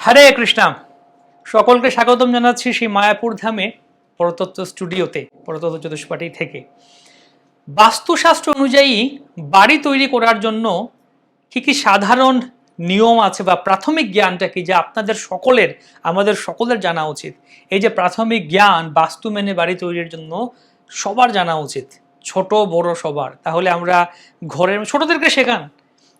হরে কৃষ্ণা। সকলকে স্বাগতম জানাচ্ছি সেই মায়াপুর ধামে পরতত্ত্ব স্টুডিওতে, পরতত্ত্ব চতুষ্পাটি থেকে। বাস্তুশাস্ত্র অনুযায়ী বাড়ি তৈরি করার জন্য কি কি সাধারণ নিয়ম আছে বা প্রাথমিক জ্ঞানটা কি যা আপনাদের সকলের, আমাদের সকলের জানা উচিত? এই যে প্রাথমিক জ্ঞান, বাস্তু মেনে বাড়ি তৈরির জন্য সবার জানা উচিত, ছোট বড় সবার। তাহলে আমরা ঘরের, ছোটদেরকে শেখান।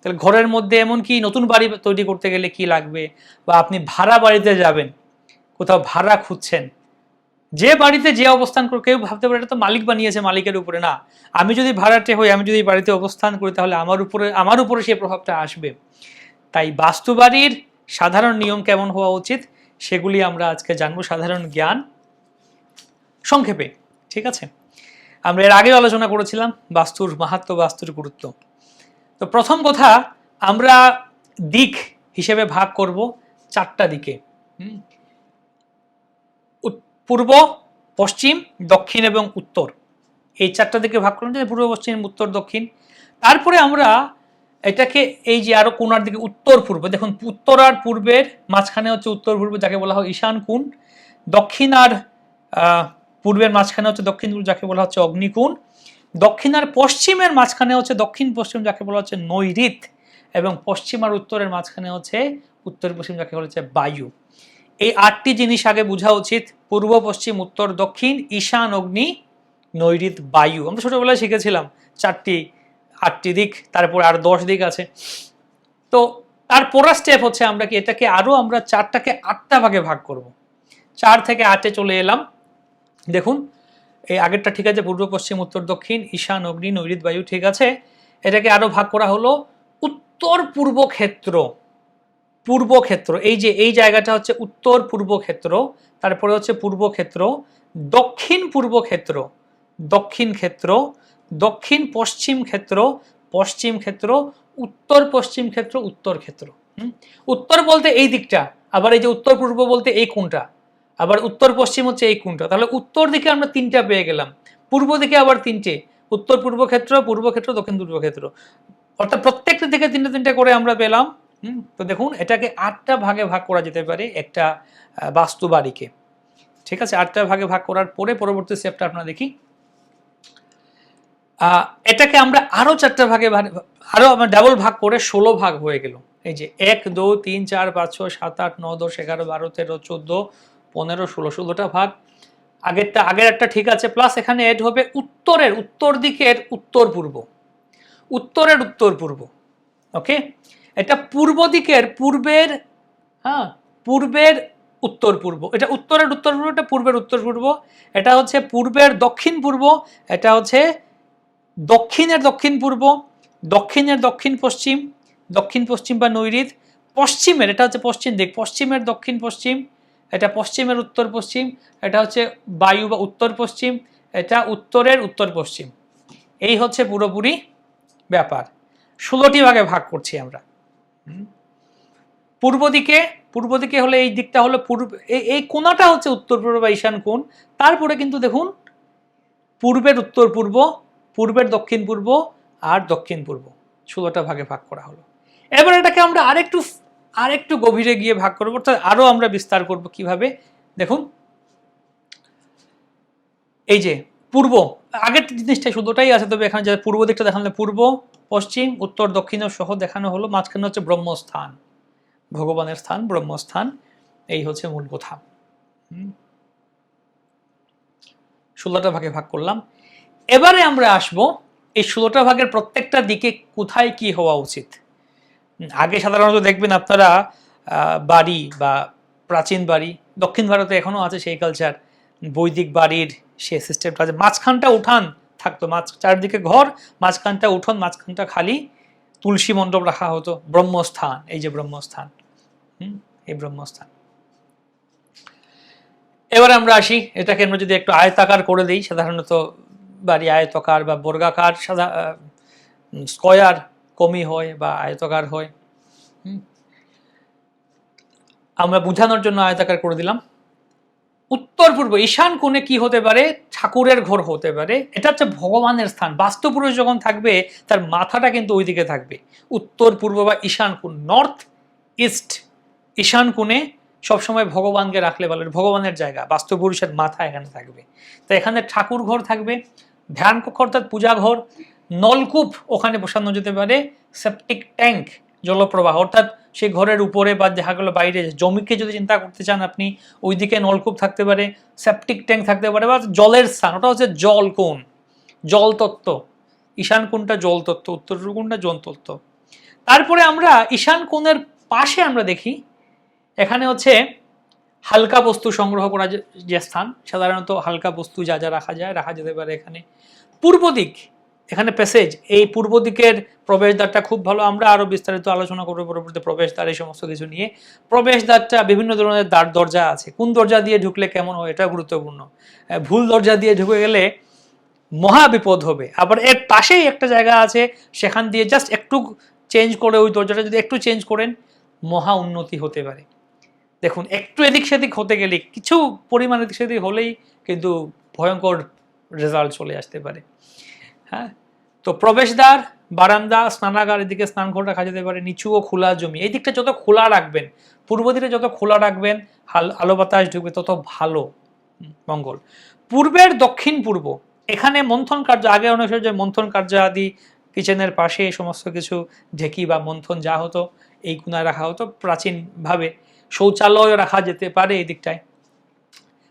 তাহলে ঘরের মধ্যে এমন কি নতুন বাড়ি তৈরি করতে গেলে কি লাগবে? বা আপনি ভাড়া বাড়িতে যাবেন, কোথাও ভাড়া খুঁজছেন, যে বাড়িতে যে অবস্থান করে কেউ ভাবতে পারে এটা তো মালিক বানিয়েছে মালিকের উপরে, না। আমি যদি ভাড়াটে হই, আমি যদি বাড়িতে অবস্থান করি, তাহলে আমার উপরে আমার উপরে সেই প্রভাবটা আসবে। তাই বাস্তু বাড়ির সাধারণ নিয়ম কেমন হওয়া উচিত, সেগুলি আমরা আজকে জানব সাধারণ জ্ঞান সংক্ষেপে, ঠিক আছে? আমরা এর আগেও আলোচনা করেছিলাম বাস্তুর মাহাত্ম, বাস্তুর গুরুত্ব। তো প্রথম কথা, আমরা দিক হিসেবে ভাগ করব চারটা দিকে। পূর্ব, পশ্চিম, দক্ষিণ এবং উত্তর। এই চারটা দিকে ভাগ করলাম যে পূর্ব, পশ্চিম, উত্তর, দক্ষিণ। তারপরে আমরা এটাকে এই যে আরও কোনার দিকে উত্তর পূর্ব, দেখুন উত্তর আর পূর্বের মাঝখানে হচ্ছে উত্তর পূর্ব, যাকে বলা হয় ঈশান কোণ। দক্ষিণ আর পূর্বের মাঝখানে হচ্ছে দক্ষিণ যাকে বলা হচ্ছে অগ্নিকোণ। দক্ষিণ আর পশ্চিমের মাঝখানে হচ্ছে দক্ষিণ পশ্চিম, যাকে বলা হচ্ছে নৈরিত এবং পশ্চিম আর উত্তরের মাঝখানে হচ্ছে উত্তর পশ্চিম, যাকে বলা হচ্ছে বায়ু। এই আটটি জিনিস আগে বোঝা উচিত। পূর্ব, পশ্চিম, উত্তর, দক্ষিণ, ঈশান, অগ্নি নৈরিত বায়ু। আমরা ছোটবেলায় শিখেছিলাম চারটি, আটটি দিক, তারপর আর দশ দিক আছে। তো তারপরের স্টেপ হচ্ছে আমরা কি, এটাকে আরও আমরা চারটাকে আটটা ভাগে ভাগ করব। চার থেকে আটে চলে এলাম। দেখুন এই আগেরটা ঠিক আছে, পূর্ব, পশ্চিম, উত্তর, দক্ষিণ, ঈশান, অগ্নি নৈরিত বায়ু, ঠিক আছে। এটাকে আরও ভাগ করা হলো উত্তর পূর্ব ক্ষেত্র পূর্ব ক্ষেত্র। এই যে, এই জায়গাটা হচ্ছে উত্তর পূর্ব ক্ষেত্র, তারপরে হচ্ছে পূর্ব ক্ষেত্র, দক্ষিণ পূর্ব ক্ষেত্র, দক্ষিণ ক্ষেত্র, দক্ষিণ পশ্চিম ক্ষেত্র পশ্চিম ক্ষেত্র, উত্তর পশ্চিম ক্ষেত্র, উত্তর ক্ষেত্র? উত্তর বলতে এই দিকটা, আবার এই যে উত্তর পূর্ব বলতে এই কোনটা? আবার উত্তর পশ্চিম হচ্ছে এই কোনটা তাহলে উত্তর দিকে আমরা তিনটা পেয়ে গেলাম। পূর্ব দিকে আবার তিনটে। উত্তর পূর্ব ক্ষেত্র পূর্ব ক্ষেত্র, দক্ষিণ পূর্ব ক্ষেত্র। অর্থাৎ প্রত্যেকটা দিকে তিনটে তিনটে করে আমরা পেলাম। তো দেখুন, এটাকে আটটা ভাগে ভাগ করা যেতে পারে একটা বাস্তু বাড়িকে ঠিক আছে? আটটা ভাগে ভাগ করার পরে পরবর্তী স্টেপটা আপনারা দেখি। এটাকে আমরা আরও চারটা ভাগে ভাগ- আরও আমরা ডাবল ভাগ করে ষোলো ভাগ হয়ে গেল। এই যে এক দু তিন, চার, পাঁচ, ছয়, সাত, আট ন দশ, এগারো, বারো, তেরো, চোদ্দ পনেরো, ষোলো, ষোলোটা ভাগ। আগেরটা, আগের একটা ঠিক আছে প্লাস এখানে এড হবে উত্তরের, উত্তর দিকের উত্তর পূর্ব। উত্তরের উত্তর পূর্ব ওকে এটা পূর্ব দিকের, পূর্বের হ্যাঁ পূর্বের উত্তর পূর্ব। এটা উত্তরের উত্তর পূর্ব, এটা পূর্বের উত্তর পূর্ব। এটা হচ্ছে পূর্বের দক্ষিণ পূর্ব, এটা হচ্ছে দক্ষিণের দক্ষিণ পূর্ব, দক্ষিণের দক্ষিণ পশ্চিম দক্ষিণ পশ্চিম বা নৈরিত। পশ্চিমের, এটা হচ্ছে পশ্চিম দিক, পশ্চিমের দক্ষিণ পশ্চিম এটা পশ্চিমের উত্তর পশ্চিম, এটা হচ্ছে বায়ু বা উত্তর পশ্চিম, এটা উত্তরের উত্তর পশ্চিম। এই হচ্ছে পুরোপুরি ব্যাপার। ষোলোটি ভাগে ভাগ করছি আমরা। পূর্ব দিকে পূর্ব দিকে হলে এই দিকটা হলো পূর্ব, এই- কোনাটা হচ্ছে উত্তর পূর্ব বা ঈশান কোণ। তারপরে কিন্তু দেখুন, পূর্বের উত্তর পূর্ব, পূর্বের দক্ষিণ পূর্ব আর দক্ষিণ পূর্ব। ষোলোটা ভাগে ভাগ করা হলো। এবার এটাকে আমরা আরেকটু আরেকটু গভীরে গিয়ে ভাগ করব, অর্থাৎ আরও আমরা বিস্তার করব কীভাবে। দেখুন, এই যে পূর্ব, আগের জিনিসটা শুধুটাই আছে, তবে এখানে যে পূর্ব দিকটা দেখানো পূর্ব, পশ্চিম, উত্তর, দক্ষিণ সহ দেখানো হলো, মাঝখানে হচ্ছে ব্রহ্মস্থান, ভগবানের স্থান, ব্রহ্মস্থান, এই হচ্ছে মূল কথা। ষোলোটা ভাগে ভাগ করলাম। এবারে আমরা আসব, এই ষোলোটা ভাগের প্রত্যেকটা দিকে কোথায় কি হওয়া উচিত? আগে সাধারণত দেখবেন আপনারা বাড়ি বা প্রাচীন বাড়ি, দক্ষিণ ভারতে এখনও আছে সেই কালচার বৈদিক বাড়ির সে সিস্টেমটা আছে। মাঝখানটা উঠান থাকতো, মাঝ, চারদিকে ঘর, মাঝখানটা উঠোন, মাঝখানটা খালি তুলসী মণ্ডপ রাখা হতো, ব্রহ্মস্থান, এই যে ব্রহ্মস্থান, হুম, এই ব্রহ্মস্থান। এবার আমরা আসি, এটাকে আমরা যদি একটু আয়তাকার করে দিই, সাধারণত বাড়ি আয়তকার বা বর্গাকার সাদা স্কয়ার কমই হয় বা আয়তকার হয়। আমরা বোঝানোর জন্য আয়তাকার করে দিলাম। উত্তর পূর্ব, ঈশান কোণে কি হতে পারে? ঠাকুরের ঘর হতে পারে। এটা হচ্ছে ভগবানের স্থান। বাস্তুপুরুষ যখন থাকবে, তার মাথাটা কিন্তু ওই দিকে থাকবে। উত্তর পূর্ব বা ঈশান কোণ, নর্থ ইস্ট, ঈশান কোণে সবসময় ভগবানকে রাখলে ভালো। ভগবানের জায়গা, বাস্তু পুরুষের মাথা এখানে থাকবে। তো এখানে ঠাকুর ঘর থাকবে, ধ্যান কক্ষ অর্থাৎ পূজা ঘর। নলকূপ ওখানে বসানো যেতে পারে সেপটিক ট্যাঙ্ক জলপ্রবাহ। অর্থাৎ সে ঘরের উপরে বা দেখা গেলো বাইরে জমিকে যদি চিন্তা করতে চান আপনি, ওইদিকে নলকূপ থাকতে পারে সেপটিক ট্যাঙ্ক থাকতে পারে বা জলের স্থান। ওটা হচ্ছে জল কোণ, জল তত্ত্ব। ঈশান কোণটা জল তত্ত্ব, উত্তর কোণটা জল তত্ত্ব। তারপরে আমরা ঈশান কোণের পাশে আমরা দেখি, এখানে হচ্ছে হালকা বস্তু সংগ্রহ করা যে স্থান। সাধারণত হালকা বস্তু যা যা রাখা যায়, রাখা যেতে পারে এখানে। পূর্ব দিক এখানে প্যাসেজ এই পূর্ব দিকের প্রবেশদ্বারটা খুব ভালো। আমরা আরও বিস্তারিত আলোচনা করব পরবর্তীতে প্রবেশদ্বার, এই সমস্ত কিছু নিয়ে। প্রবেশদ্বারটা বিভিন্ন ধরনের দ্বার দরজা আছে। কোন দরজা দিয়ে ঢুকলে কেমন হয়, এটা গুরুত্বপূর্ণ। ভুল দরজা দিয়ে ঢুকে গেলে মহা বিপদ হবে। আবার এর পাশেই একটা জায়গা আছে, সেখান দিয়ে জাস্ট একটু চেঞ্জ করে ওই দরজাটা যদি একটু চেঞ্জ করেন, মহা উন্নতি হতে পারে। দেখুন, একটু এদিক সেদিক হতে গেলে কিছু পরিমাণ এদিক সেদিক হলেই কিন্তু ভয়ঙ্কর রেজাল্ট চলে আসতে পারে। হ্যাঁ? তো প্রবেশদ্বার, বারান্দা, স্নানাগার, এদিকে স্নান ঘর রাখা যেতে পারে, নিচু ও খোলা জমি। এই দিকটা যত খোলা রাখবেন, পূর্ব দিকে যত খোলা রাখবেন, হাল- আলো বাতাস ঢুকবে, তত ভালো মঙ্গল। পূর্বের, দক্ষিণ পূর্ব, এখানে মন্থন কার্য, আগে অনেক সময় যে মন্থন কার্য আদি, কিচেনের পাশে এই সমস্ত কিছু, ঢেকি বা মন্থন যা হতো, এই কোনায় রাখা হতো, প্রাচীনভাবে শৌচালয় রাখা যেতে পারে এই দিকটায়।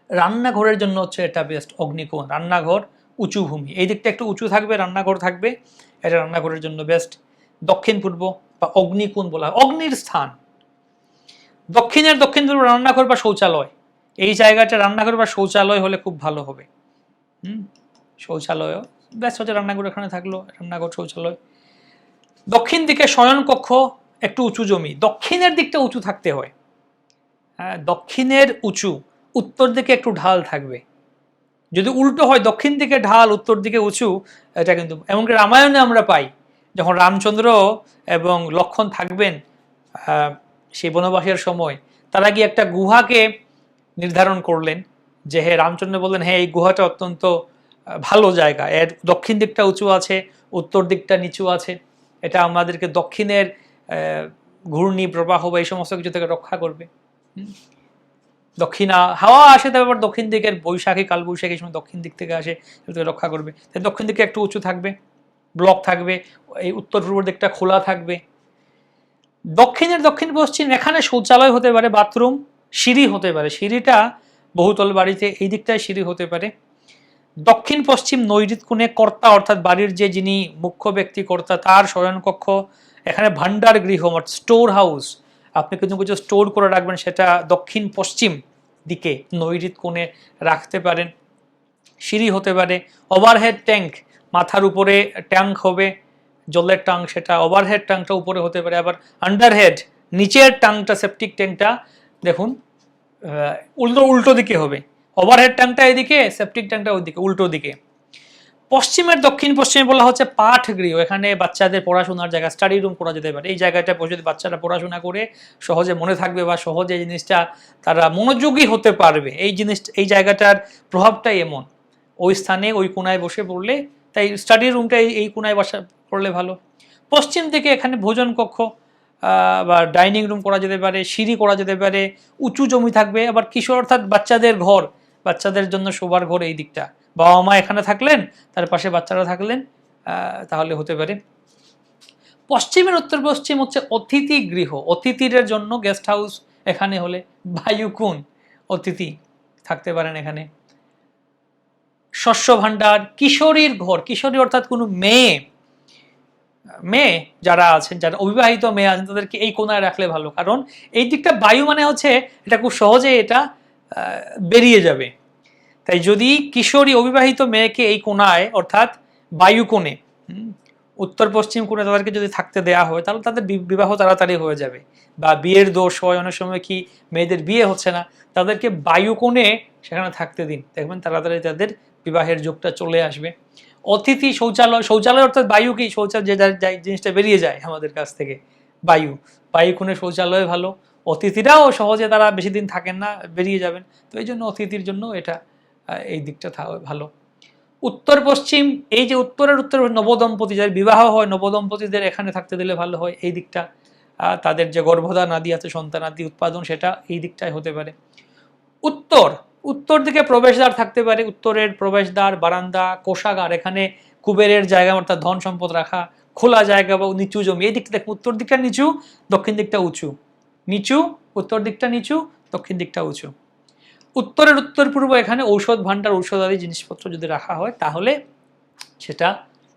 রান্নাঘরের জন্য হচ্ছে এটা বেস্ট অগ্নিকোণ। রান্নাঘর উঁচু ভূমি। এই দিকটা একটু উঁচু থাকবে, রান্নাঘর থাকবে। এটা রান্নাঘরের জন্য বেস্ট দক্ষিণ পূর্ব বা অগ্নিকোণ বলা হয়। অগ্নির স্থান। দক্ষিণের দক্ষিণ পূর্ব রান্নাঘর বা শৌচালয়। এই জায়গাটা রান্নাঘর বা শৌচালয় হলে খুব ভালো হবে। হুম? শৌচালয়, ব্যাস, হচ্ছে রান্নাঘর এখানে থাকল। রান্নাঘর, শৌচালয়। দক্ষিণ দিকে শয়ন কক্ষ একটু উঁচু জমি। দক্ষিণের দিকটা উঁচু থাকতে হয়। হ্যাঁ দক্ষিণের উঁচু। উত্তর দিকে একটু ঢাল থাকবে। যদি উল্টো হয়, দক্ষিণ দিকে ঢাল, উত্তর দিকে উঁচু, এটা কিন্তু এমনকি রামায়ণে আমরা পাই, যখন রামচন্দ্র এবং লক্ষণ থাকবেন সেই বনবাসের সময়, তারা গিয়ে একটা গুহাকে নির্ধারণ করলেন যে, হে রামচন্দ্র, বললেন হ্যাঁ এই গুহাটা অত্যন্ত ভালো জায়গা। এর দক্ষিণ দিকটা উঁচু আছে, উত্তর দিকটা নিচু আছে। এটা আমাদেরকে দক্ষিণের ঘূর্ণি প্রবাহ বা এই সমস্ত কিছু থেকে রক্ষা করবে। দক্ষিণা, হাওয়া আসে তবে আবার দক্ষিণ দিকের বৈশাখী কাল বৈশাখী সময় দক্ষিণ দিক থেকে আসে, সেটা রক্ষা করবে। তাই দক্ষিণ দিকে একটু উঁচু থাকবে, ব্লক থাকবে, এই উত্তর পূর্ব দিকটা খোলা থাকবে। দক্ষিণের দক্ষিণ পশ্চিম এখানে শৌচালয় হতে পারে, বাথরুম, সিঁড়ি হতে পারে। সিঁড়িটা বহুতল বাড়িতে, এই দিকটায় সিঁড়ি হতে পারে। দক্ষিণ পশ্চিম নৈরিত কোণে কর্তা, অর্থাৎ বাড়ির যে যিনি মুখ্য ব্যক্তি কর্তা, তার শয়নকক্ষ, এখানে ভান্ডার গৃহ স্টোর হাউস। আপনি কিন্তু কিছু স্টোর করে রাখবেন, সেটা দক্ষিণ পশ্চিম দিকে নৈরিত কোণে রাখতে পারেন। সিঁড়ি হতে পারে। ওভারহেড ট্যাঙ্ক মাথার উপরে ট্যাঙ্ক হবে। জলের ট্যাঙ্ক সেটা ওভারহেড ট্যাঙ্কটা উপরে হতে পারে। আবার আন্ডারহেড নিচের ট্যাঙ্কটা সেপটিক ট্যাঙ্কটা দেখুন উল্টো উল্টো দিকে হবে। ওভারহেড ট্যাঙ্কটা এদিকে, সেপটিক ট্যাঙ্কটা ওইদিকে, উল্টো দিকে। পশ্চিমের, দক্ষিণ পশ্চিমে বলা হচ্ছে পাঠ গৃহ। এখানে বাচ্চাদের পড়াশোনার জায়গা স্টাডি রুম করা যেতে পারে। এই জায়গাটা যদি বাচ্চারা পড়াশোনা করে, সহজে মনে থাকবে বা সহজে এই জিনিসটা তারা মনোযোগী হতে পারবে। এই জিনিস, এই জায়গাটার প্রভাবটাই এমন। ওই স্থানে, ওই কোনায় বসে পড়লে, তাই স্টাডি রুমটা এই- কোনায় বসা পড়লে ভালো। পশ্চিম দিকে এখানে ভোজন কক্ষ বা ডাইনিং রুম করা যেতে পারে, সিঁড়ি করা যেতে পারে, উঁচু জমি থাকবে। আবার কিশোর অর্থাৎ বাচ্চাদের ঘর, বাচ্চাদের জন্য শোবার ঘর এই দিকটা। বাবা মা এখানে থাকলেন, তার পাশে বাচ্চারা থাকলেন তাহলে হতে পারে। পশ্চিমের উত্তর পশ্চিম হচ্ছে অতিথি গৃহ। অতিথিদের জন্য গেস্ট হাউস এখানে হলে বায়ুকুন অতিথি থাকতে পারেন এখানে। শস্য ভাণ্ডার, কিশোরীর ঘর, কিশোরী অর্থাৎ কোনো মেয়ে মেয়ে যারা আছেন, যারা অবিবাহিত মেয়ে আছেন, তাদেরকে এই কোনায় রাখলে ভালো। কারণ এই দিকটা বায়ু মানে হচ্ছে, এটা খুব সহজে এটা বেরিয়ে যাবে। তাই যদি কিশোরী অবিবাহিত মেয়েকে এই কোনায় অর্থাৎ বায়ু কোণে উত্তর পশ্চিম কোণে তাদেরকে যদি থাকতে দেয়া হয়, তাহলে তাদের বিবাহ তাড়াতাড়ি হয়ে যাবে। বা বিয়ের দোষ হয়, অনেক সময় কি মেয়েদের বিয়ে হচ্ছে না, তাদেরকে বায়ু কোণে সেখানে থাকতে দিন। দেখবেন তাড়াতাড়ি তাদের বিবাহের যুগটা চলে আসবে। অতিথি শৌচালয় শৌচালয় অর্থাৎ বায়ু কি? শৌচালয় যে জিনিসটা বেরিয়ে যায় আমাদের কাছ থেকে, বায়ু। বায়ু কোণে শৌচালয় ভালো। অতিথিরাও সহজে তারা বেশি দিন থাকেন না, বেরিয়ে যাবেন। তো এই জন্য অতিথির জন্য এটা এই দিকটা ভালো। উত্তর পশ্চিম, এই যে উত্তরের উত্তর নবদম্পতি যাদের বিবাহ হয়, নবদম্পতিদের এখানে থাকতে দিলে ভালো হয়, এই দিকটা। তাদের যে গর্ভধান আদি আছে, সন্তান আদি উৎপাদন, সেটা এই দিকটাই হতে পারে। উত্তর উত্তর দিকে প্রবেশদ্বার থাকতে পারে। উত্তরের প্রবেশদ্বার, বারান্দা, কোষাগার, এখানে কুবেরের জায়গা, অর্থাৎ ধন সম্পদ রাখা, খোলা জায়গা বা নিচু জমি। এই দিকটা দেখুন, উত্তর দিকটা নিচু, দক্ষিণ দিকটা উঁচু। নিচু, উত্তর দিকটা নিচু, দক্ষিণ দিকটা উঁচু। উত্তরের উত্তর পূর্ব এখানে ঔষধ ভাণ্ডার ঔষধ আদি জিনিসপত্র যদি রাখা হয়, তাহলে সেটা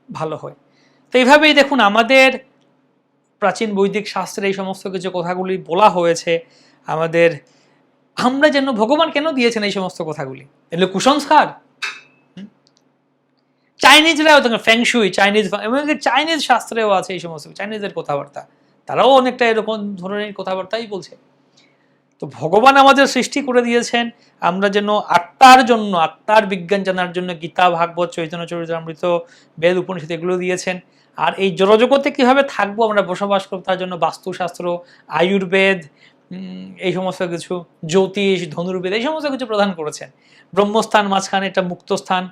ভালো হয়। তো এইভাবেই দেখুন, আমাদের প্রাচীন বৈদিক শাস্ত্রে এই সমস্ত কিছু কথাগুলি বলা হয়েছে। আমাদের, আমরা যেন ভগবান কেন দিয়েছেন এই সমস্ত কথাগুলি? এগুলো কুসংস্কার? চাইনিজরাও দেখেন ফ্যাংশুই চাইনিজ, এমনকি চাইনিজ শাস্ত্রেও আছে এই সমস্ত চাইনিজের কথাবার্তা। তারাও অনেকটা এরকম ধরনের কথাবার্তাই বলছে। তো ভগবান আমাদের সৃষ্টি করে দিয়েছেন। আমরা যেন আত্মার জন্য, আত্মার বিজ্ঞান জানার জন্য গীতা, ভাগবত, চৈতন্য, চরিতামৃত, বেদ, উপনিষদ এগুলো দিয়েছেন। আর এই জড়জগতে কীভাবে থাকব আমরা বসবাস করব তার জন্য বাস্তুশাস্ত্র, আয়ুর্বেদ এই সমস্ত কিছু, জ্যোতিষ, ধনুর্বেদ, এই সমস্ত কিছু প্রদান করেছেন। ব্রহ্মস্থান মাঝখানে একটা মুক্ত স্থান,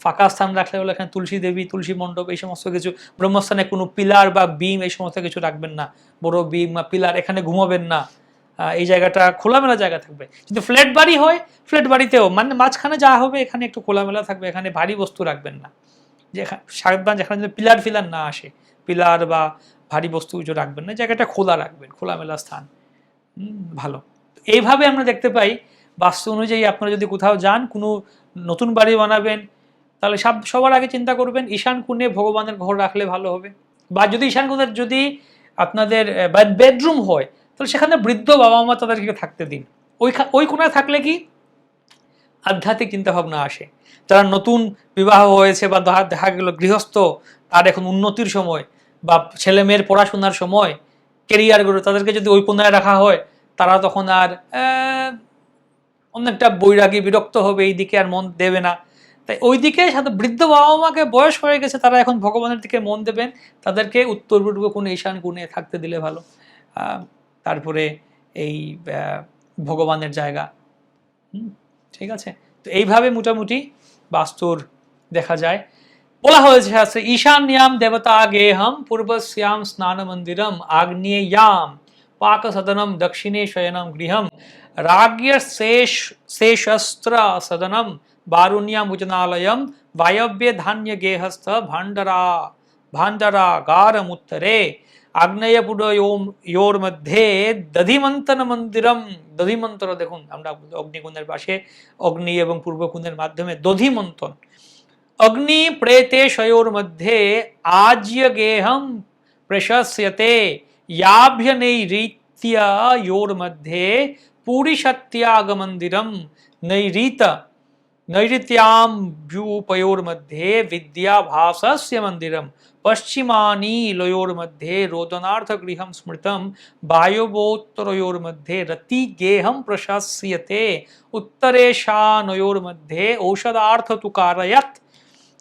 ফাঁকা স্থান রাখলে হলো এখানে তুলসী দেবী, তুলসী মণ্ডপ, এই সমস্ত কিছু। ব্রহ্মস্থানে কোনো পিলার বা বিম এই সমস্ত কিছু রাখবেন না। বড় বিম বা পিলার, এখানে ঘুমাবেন না। এই জায়গাটা খোলামেলা জায়গা থাকবে। কিন্তু ফ্ল্যাট বাড়ি হয়, ফ্ল্যাট বাড়িতেও মানে মাঝখানে যা হবে, এখানে একটু খোলামেলা থাকবে, এখানে ভারী বস্তু রাখবেন না। যে সাবধান যেখানে যেন পিলার ফিলার না আসে, পিলার বা ভারী বস্তু কিছু রাখবেন না, জায়গাটা খোলা রাখবেন, খোলামেলা স্থান। ভালো। এইভাবে আমরা দেখতে পাই, বাস্তু অনুযায়ী আপনারা যদি কোথাও যান, কোনো নতুন বাড়ি বানাবেন, তাহলে সব, সবার আগে চিন্তা করবেন, ঈশান কোণে ভগবানের ঘর রাখলে ভালো হবে। বা যদি ঈশান কোণে যদি আপনাদের বেডরুম হয় তাহলে সেখানে বৃদ্ধ বাবা মা তাদেরকে থাকতে দিন। ওই ওই কোণায় থাকলে কি? আধ্যাত্মিক চিন্তাভাবনা আসে। যারা নতুন বিবাহ হয়েছে বা দেখা- গেল গৃহস্থ, তার এখন উন্নতির সময় বা ছেলে মেয়ের পড়াশোনার সময় কেরিয়ার গড়ে তাদেরকে যদি ওই কোনায় রাখা হয়, তারা তখন আর অনেকটা বৈরাগী, বিরক্ত হবে, এই দিকে আর মন দেবে না। তাই ওই দিকে সাথে বৃদ্ধ বাবা মাকে বয়স হয়ে গেছে, তারা এখন ভগবানের দিকে মন দেবেন। তাদেরকে উত্তর পূর্ব কোণে, ঈশান কোণে থাকতে দিলে ভালো। তারপরে এই আহ, ভগবানের জায়গা। হুম, ঠিক আছে? তো এইভাবে মোটামুটি বাস্তুর দেখা যায়। বলা হয়েছে শাস্ত্রে ঈশান্যাম দেবতা গেহম পূর্বশ্যাম স্নান মন্দিরম আগ্নেয়াম পাক সদনম দক্ষিণে শয়নম গৃহম রাজ্য শেষ শেষস্ত্র সদনম বারুণ্যাম উজনালয়ম বায়ব্যে ধান্য গেহস্থ ভাণ্ডরা ভাণ্ডরা আগ্নেয়পুড় ইয়োর মধ্যে দধিমন্তন মন্দিরম দধিমন্তন দেখুন আমরা অগ্নিকুণ্ডের পাশে অগ্নি এবং পূর্বকুণ্ডের মাধ্যমে দধিমন্তন অগ্নি প্রেতে শয়োর মধ্যে আজ্য গেহম প্রশস্যতে ইয়াভ্যনেই রীত্যা ইয়োর মধ্যে পুরী সত্যাগ মন্দিরম নৈরীত नैत्यां व्युपयोर्मध्ये विद्याभासस्य मन्दिरं पश्चिमानी लयोर्मध्ये रोदनार्थगृहं स्मृतं वायवोत्तरयोर्मध्ये रतिगेहं प्रशास्यते, उत्तरेशानयोर्मध्ये औषधार्थतुकारयत्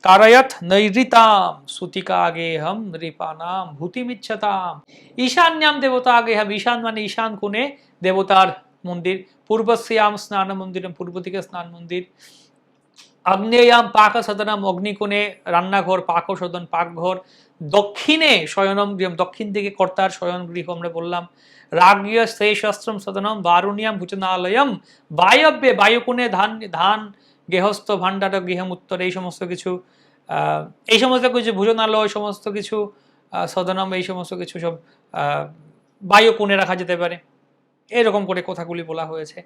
कारयथ नैरिताम सुतिकागे हम नृपानाम भूतिमिच्छताम ईशान्याम देवतागेहम ईशान माने ईशान कुने देवतार मंदिर पूर्वस्याम स्नान मंदिर पूर्व दिखे स्नान मंदिर আগ্নেয়াম পাক সদনম অগ্নিকোণে রান্নাঘর পাক সদন পাকঘর দক্ষিণে শয়নম গৃহম দক্ষিণ দিকে কর্তার শয়ন গৃহ আমরা বললাম রাগ্য শেষস্ত্রম সদনম বারুণ্যাম ভূচনালয়ম বায়ব্যে বায়ুকোণে ধান ধান গৃহস্থ ভাণ্ডার গৃহম উত্তর এই সমস্ত কিছু এই সমস্ত কিছু ভোজনালয় সমস্ত কিছু সদনম এই সমস্ত কিছু সব আহ, বায়ু কোণে রাখা যেতে পারে। এরকম করে কথাগুলি বলা হয়েছে।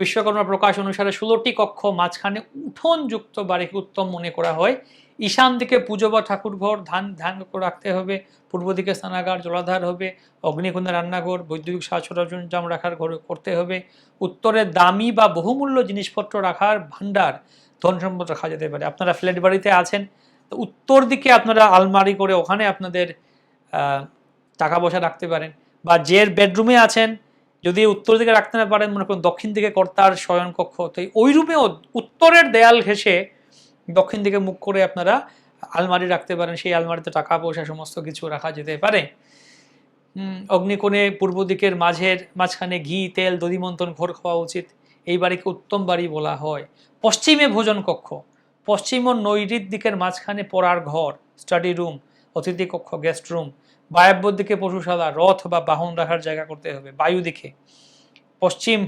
বিশ্বকর্মা প্রকাশ অনুসারে ষোলোটি কক্ষ মাঝখানে উঠোনযুক্ত বাড়িকে উত্তম মনে করা হয়। ঈশান দিকে পুজো বা ঠাকুর ঘর, ধান ধ্যান রাখতে হবে। পূর্ব দিকে স্নানাগার, জলাধার হবে। অগ্নিকুণ্ডে রান্নাঘর, বৈদ্যুতিক সাজ সরঞ্জাম রাখার ঘর করতে হবে। উত্তরে দামি বা বহুমূল্য জিনিসপত্র রাখার ভাণ্ডার ধন সম্পদ রাখা যেতে পারে। আপনারা ফ্ল্যাট বাড়িতে আছেন, তো উত্তর দিকে আপনারা আলমারি করে ওখানে আপনাদের টাকা পয়সা রাখতে পারেন। বা যে বেডরুমে আছেন যদি উত্তর দিকে রাখতে না পারেন, মনে করুন দক্ষিণ দিকে কর্তার শয়ন কক্ষ তো ওই রুমেও উত্তরের দেয়াল ঘেঁষে দক্ষিণ দিকে মুখ করে আপনারা আলমারি রাখতে পারেন। সেই আলমারিতে টাকা পয়সা সমস্ত কিছু রাখা যেতে পারে। অগ্নিকোণে পূর্ব দিকের মাঝের মাঝখানে ঘি, তেল দধিমন্তন ঘোর খাওয়া উচিত। এই বাড়িকে উত্তম বাড়ি বলা হয়। পশ্চিমে ভোজন কক্ষ পশ্চিম ও নৈরিত দিকের মাঝখানে পড়ার ঘর স্টাডি রুম অতিথি কক্ষ গেস্ট রুম বায়ব্য দিকে পশুশালা রথ বা বাহন রাখার জায়গা করতে হবে। বায়ু দিকে। পশ্চিম,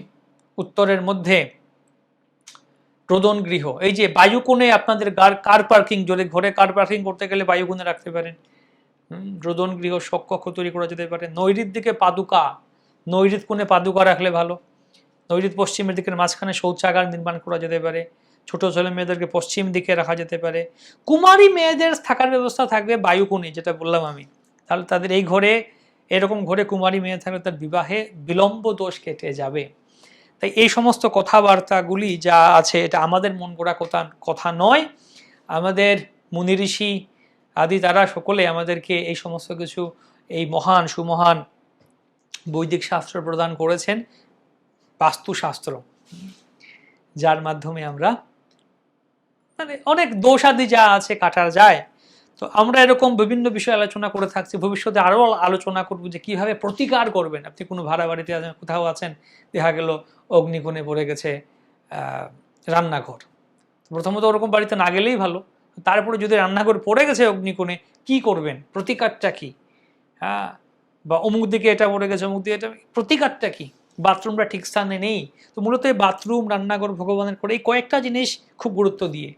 উত্তরের মধ্যে রোদন গৃহ এই যে বায়ুকোণে আপনাদের গার- কার পার্কিং? যদি ঘরে কার পার্কিং করতে গেলে বায়ুকোণে রাখতে পারেন। রোদন গৃহ শকক্ষ তৈরি করা যেতে পারে। নৈরিত দিকে পাদুকা। নৈরিত কোণে পাদুকা রাখলে ভালো। নৈরিত পশ্চিমের দিকের মাঝখানে শৌচাগার নির্মাণ করা যেতে পারে। ছোট ছেলে মেয়েদেরকে পশ্চিম দিকে রাখা যেতে পারে। কুমারী মেয়েদের থাকার ব্যবস্থা থাকবে বায়ুকোণে, যেটা বললাম আমি। তাহলে তাদের এই ঘরে, এরকম ঘরে কুমারী মেয়ে থাকলে তার বিবাহে বিলম্ব দোষ কেটে যাবে। তাই এই সমস্ত কথাবার্তাগুলি যা আছে, এটা আমাদের মন গড়া কথা কথা নয়। আমাদের মুনি ঋষি আদি তারা সকলে আমাদেরকে এই সমস্ত কিছু, এই মহান, সুমহান বৈদিক শাস্ত্র প্রদান করেছেন, বাস্তুশাস্ত্র। যার মাধ্যমে আমরা মানে অনেক দোষাদি যা আছে কাটার যায়। তো আমরা এরকম বিভিন্ন বিষয়ে আলোচনা করে থাকছি। ভবিষ্যতে আরও আলোচনা করব যে কীভাবে প্রতিকার করবেন। আপনি কোনো ভাড়া বাড়িতে আছেন, কোথাও আছেন, দেখা গেল অগ্নিকোণে পড়ে গেছে রান্নাঘর। প্রথমত ওরকম বাড়িতে না গেলেই ভালো। তারপরে যদি রান্নাঘর পড়ে গেছে অগ্নিকোণে, কি করবেন? প্রতিকারটা কি? হ্যাঁ বা অমুক দিকে এটা পড়ে গেছে, অমুক দিকে এটা প্রতিকারটা কি? বাথরুমটা ঠিক স্থানে নেই। তো মূলত বাথরুম, রান্নাঘর ভগবানের করে এই কয়েকটা জিনিস খুব গুরুত্ব দিয়ে।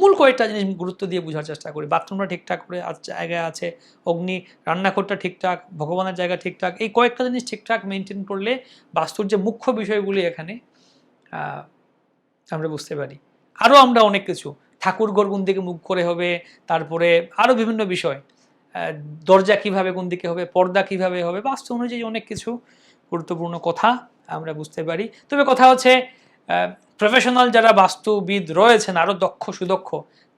মূল কয়েকটা জিনিস গুরুত্ব দিয়ে বোঝার চেষ্টা করি। বাথরুমটা ঠিকঠাক করে জায়গায় আছে, অগ্নি, রান্নাঘরটা ঠিকঠাক, ভগবানের জায়গা ঠিকঠাক, এই কয়েকটা জিনিস ঠিকঠাক মেনটেন করলে বাস্তুর যে মুখ্য বিষয়গুলি এখানে আমরা বুঝতে পারি। আরও আমরা অনেক কিছু, ঠাকুর ঘর কোন দিকে মুখ করে হবে, তারপরে আরও বিভিন্ন বিষয় দরজা কীভাবে কোন দিকে হবে, পর্দা কীভাবে হবে, বাস্তু অনুযায়ী অনেক কিছু গুরুত্বপূর্ণ কথা আমরা বুঝতে পারি। তবে কথা হচ্ছে প্রফেশনাল যারা বাস্তুবিদ রয়েছেন আরও দক্ষ, সুদক্ষ,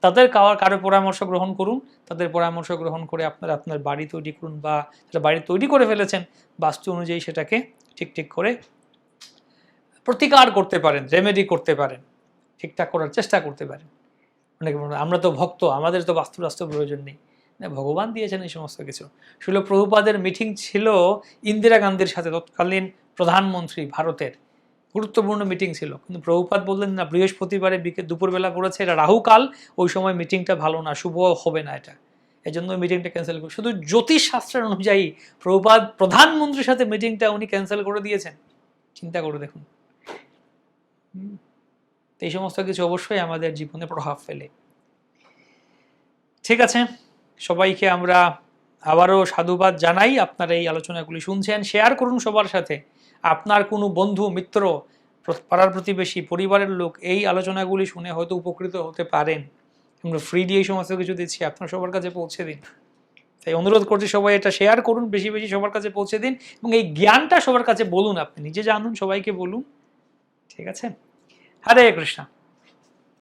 তাদের কারও কারও পরামর্শ গ্রহণ করুন। তাদের পরামর্শ গ্রহণ করে আপনারা আপনার বাড়ি তৈরি করুন বা যারা বাড়ি তৈরি করে ফেলেছেন, বাস্তু অনুযায়ী সেটাকে ঠিক ঠিক করে প্রতিকার করতে পারেন রেমেডি করতে পারেন ঠিকঠাক করার চেষ্টা করতে পারেন। অনেকে আমরা তো ভক্ত, আমাদের তো বাস্তু রাস্ত প্রয়োজন নেই। ভগবান দিয়েছেন এই সমস্ত কিছু। শিল প্রভুপাদের মিটিং ছিল ইন্দিরা গান্ধীর সাথে তৎকালীন প্রধানমন্ত্রী ভারতের। গুরুত্বপূর্ণ মিটিং ছিল। কিন্তু প্রভুপাত বললেন, না, বৃহস্পতিবারে বিকেল দুপুরবেলা পড়েছে এটা রাহুকাল, ওই সময় মিটিংটা ভালো না, শুভ হবে না এটা। এই জন্য মিটিংটা ক্যান্সেল করে, শুধু জ্যোতিষ শাস্ত্রের অনুযায়ী প্রভুপাত প্রধানমন্ত্রীর সাথে মিটিংটা উনি ক্যান্সেল করে দিয়েছেন। চিন্তা করে দেখুন। এই সমস্ত কিছু অবশ্যই আমাদের জীবনে প্রভাব ফেলে। ঠিক আছে, সবাইকে আমরা আবারও সাধুবাদ জানাই। আপনারা এই আলোচনাগুলি শুনছেন শেয়ার করুন সবার সাথে। আপনার কোনো বন্ধু, মিত্র পাড়ার প্রতিবেশী, পরিবারের লোক এই আলোচনাগুলি শুনে হয়তো উপকৃত হতে পারেন। আমরা ফ্রি দিয়ে এই সমস্ত কিছু দিচ্ছি, আপনার সবার কাছে পৌঁছে দিন। তাই অনুরোধ করছি সবাই এটা শেয়ার করুন, বেশি বেশি সবার কাছে পৌঁছে দিন এবং এই জ্ঞানটা সবার কাছে বলুন আপনি, নিজে জানুন, সবাইকে বলুন। ঠিক আছে? হরে কৃষ্ণ।